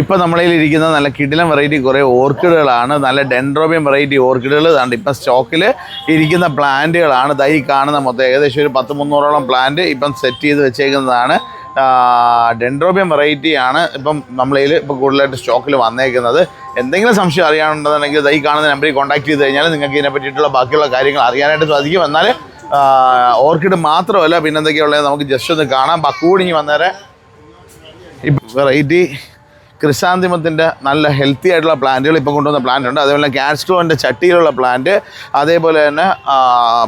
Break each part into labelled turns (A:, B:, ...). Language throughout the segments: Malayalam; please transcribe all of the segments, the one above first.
A: ഇപ്പം നമ്മളിലിരിക്കുന്ന നല്ല കിടിലം വെറൈറ്റി കുറേ ഓർക്കിഡുകളാണ്. നല്ല ഡെൻഡ്രോബിയം വെറൈറ്റി ഓർക്കിഡുകൾ. ഇതാണ്ട് ഇപ്പം സ്റ്റോക്കിൽ ഇരിക്കുന്ന പ്ലാന്റുകളാണ്. ദൈ കാണുന്ന മൊത്തം ഏകദേശം ഒരു പത്ത് മുന്നൂറോളം പ്ലാന്റ് ഇപ്പം സെറ്റ് ചെയ്ത് വെച്ചേക്കുന്നതാണ്. ഡെൻഡ്രോബിയം വെറൈറ്റിയാണ് ഇപ്പം നമ്മളതിൽ ഇപ്പം കൂടുതലായിട്ട് സ്റ്റോക്കിൽ വന്നേക്കുന്നത്. എന്തെങ്കിലും സംശയം അറിയാനുണ്ടെന്നുണ്ടെങ്കിൽ ദൈ കാണുന്ന നമ്പറിൽ കോൺടാക്ട് ചെയ്ത് കഴിഞ്ഞാൽ നിങ്ങൾക്ക് ഇതിനെ പറ്റിയിട്ടുള്ള ബാക്കിയുള്ള കാര്യങ്ങൾ അറിയാനായിട്ട് സാധിക്കും. എന്നാൽ ഓർക്കിഡ് മാത്രമല്ല പിന്നെന്തൊക്കെയുള്ളത് നമുക്ക് ജസ്റ്റ് ഒന്ന് കാണാം. ബക്കൂടിങ്ങി വന്നേരെ. വെറൈറ്റി ക്രിസാന്തിമത്തിന്റെ നല്ല ഹെൽത്തി ആയിട്ടുള്ള പ്ലാന്റുകൾ ഇപ്പം കൊണ്ടുവന്ന പ്ലാന്റ് ഉണ്ട്. അതേപോലെ കാസ്ട്രോന്റെ ചട്ടിയിലുള്ള പ്ലാന്റ് അതേപോലെ തന്നെ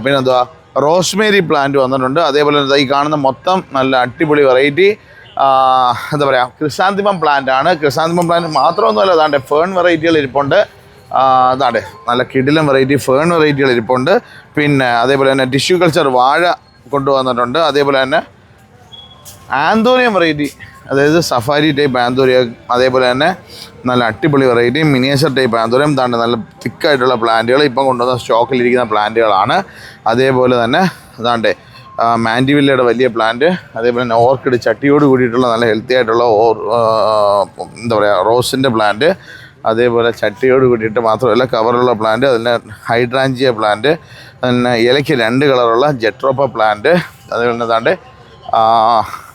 A: പിന്നെന്തുവാ? റോസ്മേരി പ്ലാന്റ് വന്നിട്ടുണ്ട്. അതേപോലെ ഈ കാണുന്ന മൊത്തം നല്ല അടിപൊളി വെറൈറ്റി എന്താ പറയുക ക്രിസാന്തിമം പ്ലാന്റ് ആണ്. ക്രിസാന്തിമം പ്ലാന്റ് മാത്രമൊന്നുമല്ല അതാണ്ട് ഫേൺ വെറൈറ്റികൾ ഇരിപ്പുണ്ട്. അതാണ്ട് നല്ല കിടിലം വെറൈറ്റി ഫേൺ വെറൈറ്റികൾ ഇരിപ്പുണ്ട്. പിന്നെ അതേപോലെ തന്നെ ടിഷ്യൂ കൾച്ചർ വാഴ കൊണ്ടുവന്നിട്ടുണ്ട്. അതേപോലെ തന്നെ ആന്തോണിയം വെറൈറ്റി അതായത് സഫാരി ടൈപ്പ് ആന്തോറിയം അതേപോലെ തന്നെ നല്ല അടിപൊളി വെറൈറ്റി മിനിയേച്ചർ ടൈപ്പ് ആന്തോറിയം താണ്ട് നല്ല തിക്കായിട്ടുള്ള പ്ലാന്റുകൾ ഇപ്പം കൊണ്ടുവന്ന സ്റ്റോക്കിലിരിക്കുന്ന പ്ലാന്റുകളാണ് അതേപോലെ തന്നെ അതാണ്ട് മാൻഡിവില്ലയുടെ വലിയ പ്ലാന്റ് അതേപോലെ തന്നെ ഓർക്കിഡ് ചട്ടിയോട് കൂടിയിട്ടുള്ള നല്ല ഹെൽത്തി ആയിട്ടുള്ള ഓർ എന്താ പറയുക റോസിന്റെ പ്ലാന്റ് അതേപോലെ ചട്ടിയോട് കൂടിയിട്ട് മാത്രമല്ല കവറുള്ള പ്ലാന്റ് അതിന് ഹൈഡ്രാഞ്ചിയ പ്ലാന്റ് പിന്നെ ഇലയ്ക്ക് രണ്ട് കളറുള്ള ജെട്രോപ്പ പ്ലാന്റ് അതേപോലെ തന്നെ താണ്ട്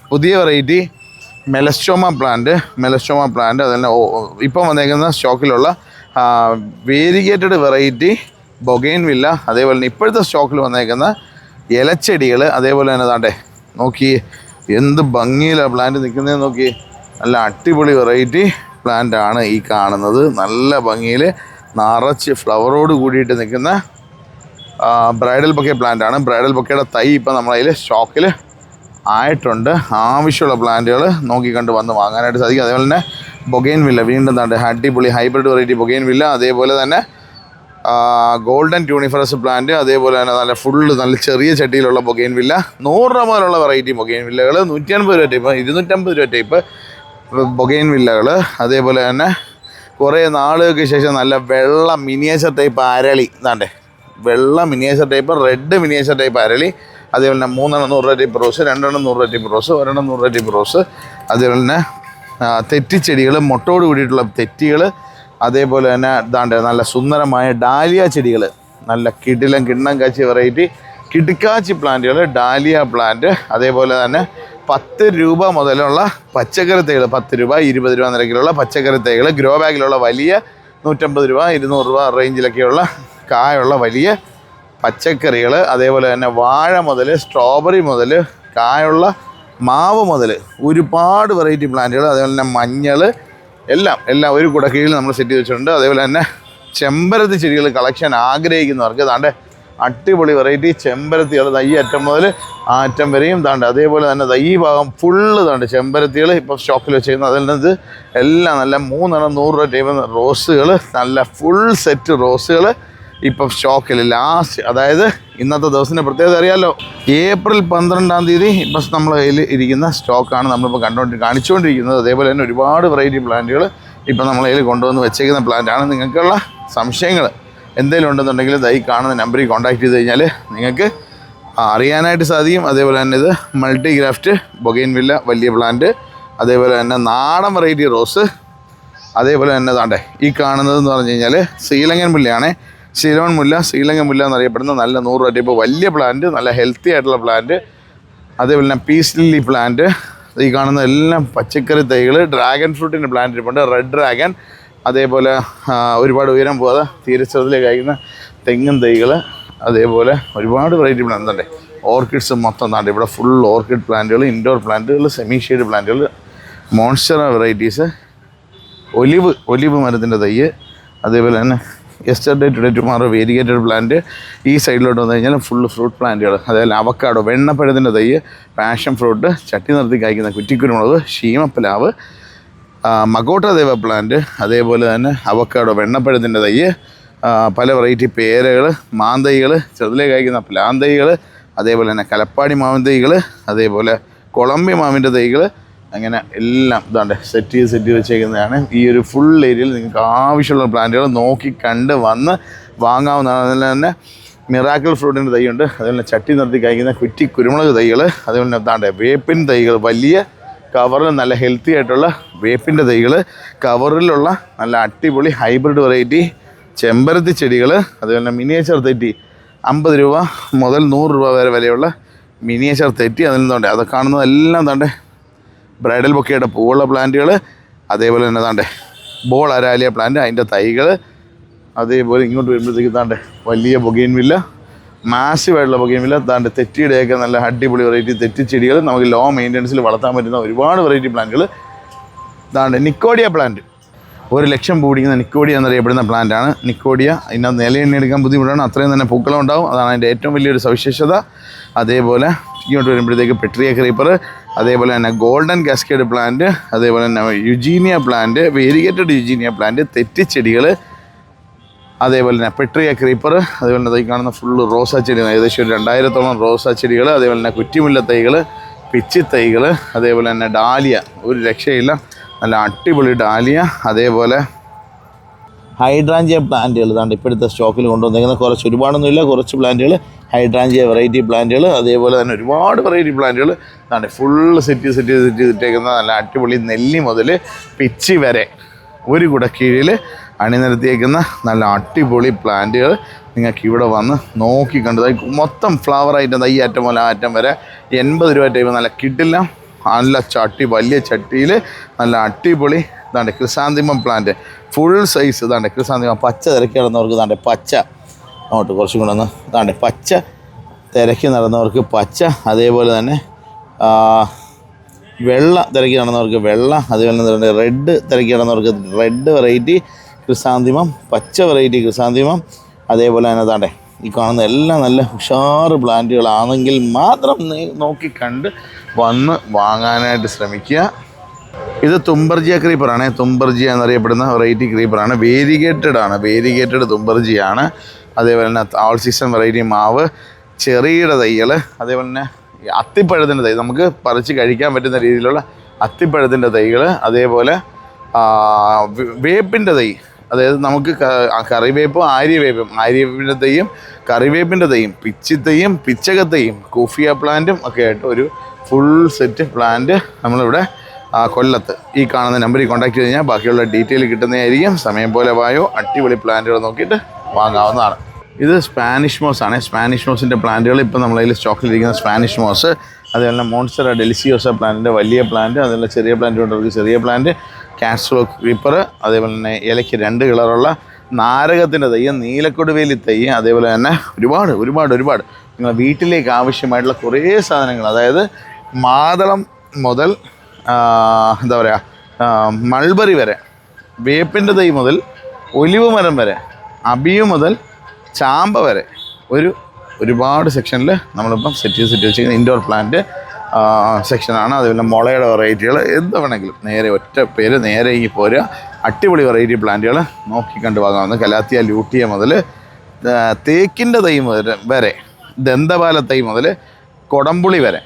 A: പുതിയ variety melastoma plant melastoma plant അതന്നെ ഇപ്പം വന്നേക്കുന്ന സ്റ്റോക്കിലുള്ള വേരിഗേറ്റഡ് വെറൈറ്റി ബൊഗൈൻ വില്ല അതേപോലെ തന്നെ ഇപ്പോഴത്തെ സ്റ്റോക്കിൽ വന്നേക്കുന്ന ഇലച്ചെടികൾ അതേപോലെ തന്നെ താണ്ടേ നോക്കി എന്ത് ഭംഗിയിലാണ് പ്ലാന്റ് നിൽക്കുന്നത് നോക്കി നല്ല അടിപൊളി വെറൈറ്റി പ്ലാന്റ് ആണ് ഈ കാണുന്നത്. നല്ല ഭംഗിയിൽ നിറച്ച് ഫ്ലവറോട് കൂടിയിട്ട് നിൽക്കുന്ന ബ്രൈഡൽ ബൊക്കെ പ്ലാന്റ് ആണ്. ബ്രൈഡൽ ബൊക്കയുടെ തൈ ഇപ്പം നമ്മളതിൽ സ്റ്റോക്കിൽ ആയിട്ടുണ്ട്. ആവശ്യമുള്ള പ്ലാന്റുകൾ നോക്കിക്കണ്ട് വന്ന് വാങ്ങാനായിട്ട് സാധിക്കും. അതേപോലെ തന്നെ ബൊഗൈൻ വില്ല വീണ്ടും താണ്ട് അടിപൊളി ഹൈബ്രിഡ് വെറൈറ്റി ബൊഗൈൻ വില്ല അതേപോലെ തന്നെ ഗോൾഡൻ ട്യൂണിഫറസ് പ്ലാന്റ് അതേപോലെ തന്നെ നല്ല ഫുള്ള് നല്ല ചെറിയ ചട്ടിയിലുള്ള ബൊഗൈൻ വില്ല നൂറ് രൂപ മുതലുള്ള വെറൈറ്റി ബൊഗൈൻ വില്ലകൾ നൂറ്റി അൻപത് രൂപ ടൈപ്പ് ഇരുന്നൂറ്റമ്പത് രൂപ ടൈപ്പ് ബൊഗൈൻ വില്ലകൾ അതേപോലെ തന്നെ കുറേ നാളുകൾക്ക് ശേഷം നല്ല വെള്ള മിനിയേച്ചർ ടൈപ്പ് അരളി ഇതാണ്ടേ വെള്ള miniature type red miniature type അരളി അതേപോലെ തന്നെ മൂന്നെണ്ണം നൂറ് ടൈപ്പ് റോസ് രണ്ടെണ്ണം നൂറ് ടൈപ്പ് റോസ് ഒരെണ്ണം നൂറ് ടൈപ്പ് റോസ് അതേപോലെ തന്നെ തെറ്റിച്ചെടികൾ മുട്ടോട് കൂടിയിട്ടുള്ള തെറ്റികൾ. അതേപോലെ തന്നെ ഇതാണ്ട് നല്ല സുന്ദരമായ ഡാലിയ ചെടികൾ നല്ല കിടിലം കിണ്ണം കാച്ചി വെറൈറ്റി കിടുക്കാച്ചി പ്ലാന്റുകൾ ഡാലിയ പ്ലാന്റ് അതേപോലെ തന്നെ പത്ത് രൂപ മുതലുള്ള പച്ചക്കറി തൈകൾ പത്ത് രൂപ ഇരുപത് രൂപ നിരക്കിലുള്ള പച്ചക്കറി തൈകൾ ഗ്രോ ബാഗിലുള്ള വലിയ നൂറ്റമ്പത് രൂപ ഇരുന്നൂറ് രൂപ റേഞ്ചിലൊക്കെയുള്ള കായുള്ള വലിയ പച്ചക്കറികൾ അതേപോലെ തന്നെ വാഴ മുതൽ സ്ട്രോബെറി മുതൽ കായുള്ള മാവ് മുതൽ ഒരുപാട് വെറൈറ്റി പ്ലാന്റുകൾ അതേപോലെ തന്നെ മഞ്ഞൾ എല്ലാം എല്ലാം ഒരു കുട കീഴിൽ നമ്മൾ സെറ്റ് ചെയ്ത് വെച്ചിട്ടുണ്ട്. അതേപോലെ തന്നെ ചെമ്പരത്തി ചെടികൾ കളക്ഷൻ ആഗ്രഹിക്കുന്നവർക്ക് താണ്ട് അടിപൊളി വെറൈറ്റി ചെമ്പരത്തികൾ തൈ അറ്റം മുതൽ ആ അറ്റം വരെയും താണ്ട് അതേപോലെ തന്നെ തൈ ഭാഗം ഫുള്ള് താണ്ട് ചെമ്പരത്തികൾ ഇപ്പോൾ സ്റ്റോക്കിൽ വെച്ചേക്കുന്നത് അതിൽ നിന്ന് എല്ലാം നല്ല മൂന്നെണ്ണം നൂറ് രൂപ ടൈപ്പ് റോസുകൾ നല്ല ഫുൾ സെറ്റ് റോസുകൾ ഇപ്പം സ്റ്റോക്കിൽ ലാസ്റ്റ് അതായത് ഇന്നത്തെ ദിവസത്തിന്റെ പ്രത്യേകത അറിയാമല്ലോ ഏപ്രിൽ പന്ത്രണ്ടാം തീയതി ഇപ്പം നമ്മൾ കയ്യിൽ ഇരിക്കുന്ന സ്റ്റോക്കാണ് നമ്മളിപ്പോൾ കണ്ടുകൊണ്ട് കാണിച്ചുകൊണ്ടിരിക്കുന്നത്. അതേപോലെ തന്നെ ഒരുപാട് വെറൈറ്റി പ്ലാന്റുകൾ ഇപ്പം നമ്മൾ കയ്യിൽ കൊണ്ടുവന്ന് വെച്ചേക്കുന്ന പ്ലാന്റാണ് നിങ്ങൾക്കുള്ള സംശയങ്ങൾ എന്തെങ്കിലും ഉണ്ടെന്നുണ്ടെങ്കിൽ ദൈ കാണുന്ന നമ്പറിൽ കോൺടാക്ട് ചെയ്ത് കഴിഞ്ഞാൽ നിങ്ങൾക്ക് അറിയാനായിട്ട് സാധിക്കും. അതേപോലെ തന്നെ ഇത് മൾട്ടി ഗ്രാഫ്റ്റ് ബൊഗൈൻ വില്ല വലിയ പ്ലാന്റ് അതേപോലെ തന്നെ നാടൻ വെറൈറ്റി റോസ് അതേപോലെ തന്നെ താണ്ടേ ഈ കാണുന്നതെന്ന് പറഞ്ഞു കഴിഞ്ഞാൽ ശ്രീലങ്കൻ മുല്ലയാണ് ശ്രീലോൺ മുല്ല ശ്രീലങ്ക മുല്ല എന്നറിയപ്പെടുന്ന നല്ല നൂറ് രൂപ ടൈപ്പ് വലിയ പ്ലാന്റ് നല്ല ഹെൽത്തി ആയിട്ടുള്ള പ്ലാന്റ് അതേപോലെ തന്നെ പീസ് ലില്ലി പ്ലാന്റ് ഈ കാണുന്ന എല്ലാം പച്ചക്കറി തൈകൾ ഡ്രാഗൺ ഫ്രൂട്ടിന്റെ പ്ലാന്റ് ഇരിപ്പുണ്ട്. റെഡ് ഡ്രാഗൺ അതേപോലെ ഒരുപാട് ഉയരം പോകാതെ തീരച്ചതിലേക്ക് കഴിക്കുന്ന തെങ്ങും തൈകൾ. അതേപോലെ ഒരുപാട് വെറൈറ്റി പ്ലാന്റ് ഉണ്ട്. ഓർക്കിഡ്സ് മൊത്തം താണ്ട് ഇവിടെ ഫുൾ ഓർക്കിഡ് പ്ലാന്റുകൾ ഇൻഡോർ പ്ലാന്റുകൾ സെമി ഷെയ്ഡ് പ്ലാന്റുകൾ മോൺസ്റ്റർ വെറൈറ്റീസ് ഒലിവ് ഒലിവ് മരത്തിന്റെ തൈ. അതേപോലെ തന്നെ yesterday today tomorrow variegated plant ഈ സൈഡിലോട്ട് വന്നു കഴിഞ്ഞാൽ ഫുള്ള് ഫ്രൂട്ട് പ്ലാന്റുകൾ അതായത് അവക്കാടോ വെണ്ണപ്പഴത്തിന്റെ തൈ പാഷൻ ഫ്രൂട്ട് ചട്ടി നിർത്തി കായ്ക്കുന്ന കുറ്റിക്കുരുമുളക് ഷീമപ്പ്ലാവ് മകോട്ട ദേവ പ്ലാന്റ് അതേപോലെ തന്നെ അവക്കാടോ വെണ്ണപ്പഴത്തിന്റെ തൈ പല വെറൈറ്റി പേരകൾ മാന്തൈകൾ ചെറുതിലെ കായ്ക്കുന്ന പ്ലാന്തൈകൾ അതേപോലെ തന്നെ കലപ്പാടി മാവിൻ തൈകൾ അതേപോലെ കൊളമ്പി മാവിന്റെ തൈകൾ അങ്ങനെ എല്ലാം ഇതാണ്ട് സെറ്റ് ചെയ്ത് സെറ്റ് ചെയ്ത് വെച്ചേക്കുന്നതാണ്. ഈ ഒരു ഫുൾ ഏരിയയിൽ നിങ്ങൾക്ക് ആവശ്യമുള്ള പ്ലാന്റുകൾ നോക്കി കണ്ട് വന്ന് വാങ്ങാവുന്നതാണ്. അതുപോലെ തന്നെ മിറാക്കിൾ ഫ്രൂട്ടിന്റെ തൈയുണ്ട്. അതുപോലെ ചട്ടി നിർത്തി കഴിക്കുന്ന കുറ്റി കുരുമുളക് തൈകൾ അതുപോലെ താണ്ടെ വേപ്പിൻ തൈകൾ. വലിയ കവറിൽ നല്ല ഹെൽത്തി ആയിട്ടുള്ള വേപ്പിന്റെ തൈകൾ കവറിലുള്ള നല്ല അടിപൊളി ഹൈബ്രിഡ് വെറൈറ്റി ചെമ്പരത്തി ചെടികൾ അതുപോലെ മിനിയേച്ചർ തെറ്റി അമ്പത് രൂപ മുതൽ നൂറ് രൂപ വരെ വിലയുള്ള മിനിയേച്ചർ തെറ്റി. അതിൽ നിന്നുണ്ട്. അത് കാണുന്നതെല്ലാം തണ്ടേ ബ്രൈഡൽ ബൊക്കയുടെ പൂവുള്ള പ്ലാന്റുകൾ അതേപോലെ തന്നെ താണ്ടേ ബോൾ അരാലിയ പ്ലാന്റ് അതിന്റെ തൈകൾ അതേപോലെ ഇങ്ങോട്ട് വരുമ്പോഴത്തേക്ക് താണ്ടെ വലിയ ബൊഗൈൻ വില്ല മാസീവ് ആയിട്ടുള്ള ബൊഗൈൻ വില്ല താണ്ടെ തെറ്റിയുടെയൊക്കെ നല്ല അടിപൊളി വെറൈറ്റി തെറ്റിച്ചെടികൾ നമുക്ക് ലോ മെയിന്റനൻസിൽ വളർത്താൻ പറ്റുന്ന ഒരുപാട് വെറൈറ്റി പ്ലാന്റുകൾ താണ്ടെ നിക്കോഡിയ പ്ലാന്റ് ഒരു ലക്ഷം പൂടിക്കുന്ന നിക്കോഡിയ എന്നറിയപ്പെടുന്ന പ്ലാന്റാണ് നിക്കോഡിയ ഇതിനകത്ത് നിലയെണ്ണ എടുക്കാൻ ബുദ്ധിമുട്ടാണ്. അത്രയും തന്നെ പൂക്കളം ഉണ്ടാവും. അതാണ് അതിന്റെ ഏറ്റവും വലിയൊരു സവിശേഷത. അതേപോലെ ഇങ്ങോട്ട് വരുമ്പോഴത്തേക്ക് പെട്രിയ ക്രീപ്പർ അതേപോലെ തന്നെ ഗോൾഡൻ കാസ്കേഡ് പ്ലാന്റ് അതേപോലെ തന്നെ eugenia plant variegated eugenia plant തെറ്റിച്ചെടികൾ അതേപോലെ തന്നെ പെട്രിയ ക്രീപ്പർ അതേപോലെ തന്നെ കാണുന്ന ഫുള്ള് റോസാ ചെടികൾ ഏകദേശം ഒരു രണ്ടായിരത്തോളം റോസാ ചെടികൾ അതേപോലെ തന്നെ കുറ്റിമുല്ല തൈകൾ പിച്ചി തൈകൾ അതേപോലെ തന്നെ ഡാലിയ ഒരു രക്ഷയില്ല. നല്ല അടിപൊളി ഡാലിയ അതേപോലെ ഹൈഡ്രാഞ്ചിയ പ്ലാന്റുകൾ. ഇതാണ്ട് ഇപ്പോഴത്തെ സ്റ്റോക്കിൽ കൊണ്ടുവന്നിരിക്കുന്ന കുറച്ച് ഒരുപാടൊന്നുമില്ല കുറച്ച് പ്ലാന്റുകൾ. ഹൈഡ്രാഞ്ചിയ വെറൈറ്റി പ്ലാന്റുകൾ അതേപോലെ തന്നെ ഒരുപാട് വെറൈറ്റി പ്ലാന്റുകൾ. ഇതാണ്ട് ഫുള്ള് സെറ്റ് സെറ്റ് സെറ്റ് ഇട്ടേക്കുന്ന നല്ല അടിപൊളി നെല്ലി മുതൽ പിച്ചി വരെ ഒരു കുട കീഴിൽ അണിനിരത്തിയേക്കുന്ന നല്ല അടിപൊളി പ്ലാന്റുകൾ നിങ്ങൾക്ക് ഇവിടെ വന്ന് നോക്കി കണ്ടത് മൊത്തം ഫ്ലവർ ആയിട്ട് ഈ അറ്റം മുതൽ ആ അറ്റം വരെ എൺപത് രൂപ ടൈപ്പ് നല്ല കിട്ടില്ല നല്ല ചട്ടി വലിയ ചട്ടിയിൽ നല്ല അടിപൊളി ഇതാണ്ട് ക്രിസാന്തിമം പ്ലാന്റ് ഫുൾ സൈസ് ഇതാണ്ട് ക്രിസാന്തിമം. പച്ച തിരക്കി നടന്നവർക്ക് ഇതാണ്ട് പച്ച അങ്ങോട്ട് കുറച്ചും കൂടെ ഒന്ന് ഇതാണ്ട് പച്ച തിരക്കി നടന്നവർക്ക് പച്ച അതേപോലെ തന്നെ വെള്ള തിരക്കി നടന്നവർക്ക് വെള്ള അതേപോലെ തന്നെ റെഡ് തിരക്കി നടന്നവർക്ക് റെഡ് വെറൈറ്റി ക്രിസാന്തിമം പച്ച വെറൈറ്റി ക്രിസാന്തിമം അതേപോലെ തന്നെ താണ്ടേ ഈ കാണുന്ന എല്ലാം നല്ല ഉഷാറ് പ്ലാന്റുകളാണെങ്കിൽ മാത്രം നോക്കി കണ്ട് വന്ന് വാങ്ങാനായിട്ട് ശ്രമിക്കുക. ഇത് തുമ്പർജിയ ക്രീപ്പറാണ്. തുമ്പർജിയ എന്നറിയപ്പെടുന്ന വെറൈറ്റി ക്രീപ്പറാണ്. വേരിഗേറ്റഡ് ആണ് വേരിഗേറ്റഡ് തുമ്പർജിയാണ് അതേപോലെ തന്നെ ഓൾ സീസൺ വെറൈറ്റി മാവ് ചെറിയുടെ തൈകൾ അതേപോലെ തന്നെ അത്തിപ്പഴത്തിന്റെ തൈ. നമുക്ക് പറിച്ച് കഴിക്കാൻ പറ്റുന്ന രീതിയിലുള്ള അത്തിപ്പഴത്തിന്റെ തൈകൾ അതേപോലെ വേപ്പിന്റെ തൈ. അതായത് നമുക്ക് കറിവേപ്പും ആര്യവേപ്പും ആര്യവേപ്പിന്റെ തൈയും കറിവേപ്പിന്റെ തൈയും പിച്ചിത്തൈയും പിച്ചകത്തൈയും കൂഫിയ പ്ലാന്റും ഒക്കെ ആയിട്ട് ഒരു ഫുൾ സെറ്റ് പ്ലാന്റ് നമ്മളിവിടെ കൊല്ലത്ത്. ഈ കാണുന്ന നമ്പറിൽ കോൺടാക്ട് ചെയ്ത് കഴിഞ്ഞാൽ ബാക്കിയുള്ള ഡീറ്റെയിൽ കിട്ടുന്നതായിരിക്കും. സമയം പോലെ വായോ അടിപൊളി പ്ലാന്റുകൾ നോക്കിയിട്ട് വാങ്ങാവുന്നതാണ്. ഇത് സ്പാനിഷ് മോസ് ആണ്. സ്പാനിഷ് മോസിന്റെ പ്ലാന്റുകൾ ഇപ്പോൾ നമ്മളതിൽ സ്റ്റോക്കിലിരിക്കുന്ന സ്പാനിഷ് മോസ് അതുപോലെ മോൺസ്റ്റർ ഡെലിസിയോസ പ്ലാന്റിന്റെ വലിയ പ്ലാന്റ് അതുപോലെ ചെറിയ പ്ലാന്റ് കൊണ്ടവർക്ക് ചെറിയ പ്ലാന്റ് കാസ്ട്രോ ക്രീപ്പർ അതേപോലെ തന്നെ ഇലയ്ക്ക് രണ്ട് കളറുള്ള നാരകത്തിന്റെ തൈ നീലക്കൊടുവേലി തൈ അതേപോലെ തന്നെ ഒരുപാട് ഒരുപാട് ഒരുപാട് നിങ്ങളുടെ വീട്ടിലേക്ക് ആവശ്യമായിട്ടുള്ള കുറേ സാധനങ്ങൾ. അതായത് മാതളം മുതൽ എന്താ പറയുക മൾബറി വരെ വേപ്പിന്റെ തൈ മുതൽ ഒലിവ് മരം വരെ അബിയു മുതൽ ചാമ്പ വരെ ഒരു ഒരുപാട് സെക്ഷനിൽ നമ്മളിപ്പം സെറ്റ് ചെയ്ത് സെറ്റ് വെച്ചിരിക്കുന്ന ഇൻഡോർ പ്ലാന്റ് സെക്ഷനാണ്. അതുപോലെ മുളയുടെ വെറൈറ്റികൾ എന്ത് വേണമെങ്കിലും. നേരെ ഒറ്റ പേര് നേരെ ഇങ്ങി പോരുക. അടിപൊളി വെറൈറ്റി പ്ലാന്റുകൾ നോക്കി കണ്ടു കലാത്തിയ ലൂട്ടിയ മുതൽ തേക്കിന്റെ തൈ മുതൽ വരെ ദന്തപാല തൈ മുതൽ കൊടംപുളി വരെ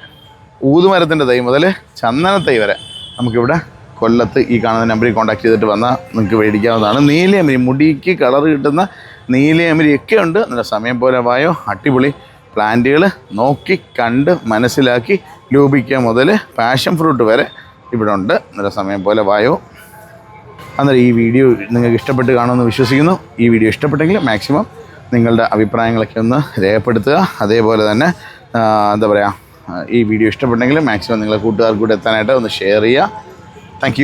A: ഊതുമരത്തിന്റെ തൈ മുതൽ ചന്ദന തൈ വരെ നമുക്കിവിടെ കൊല്ലത്ത് ഈ കാണുന്ന നമ്പറിൽ കോൺടാക്ട് ചെയ്തിട്ട് വന്നാൽ നിങ്ങൾക്ക് മേടിക്കാവുന്നതാണ്. നീലയമരി മുടിക്ക് കളർ കിട്ടുന്ന നീലയമരി ഒക്കെ ഉണ്ട്. നല്ല സമയം പോലെ വായോ. അടിപൊളി പ്ലാന്റുകൾ നോക്കി കണ്ട് മനസ്സിലാക്കി ലൂപിക്ക മുതൽ പാഷൻ ഫ്രൂട്ട് വരെ ഇവിടെ ഉണ്ട്. നല്ല സമയം പോലെ വായോ. അന്നേരം ഈ വീഡിയോ നിങ്ങൾക്ക് ഇഷ്ടപ്പെട്ട് കാണുമെന്ന് വിശ്വസിക്കുന്നു. ഈ വീഡിയോ ഇഷ്ടപ്പെട്ടെങ്കിൽ മാക്സിമം നിങ്ങളുടെ അഭിപ്രായങ്ങളൊക്കെ ഒന്ന് രേഖപ്പെടുത്തുക. അതേപോലെ തന്നെ എന്താ പറയുക ഈ വീഡിയോ ഇഷ്ടപ്പെട്ടെങ്കിൽ മാക്സിമം നിങ്ങളെ കൂട്ടുകാർക്ക് കൂടെ എത്താനായിട്ട് ഒന്ന് ഷെയർ ചെയ്യുക. താങ്ക്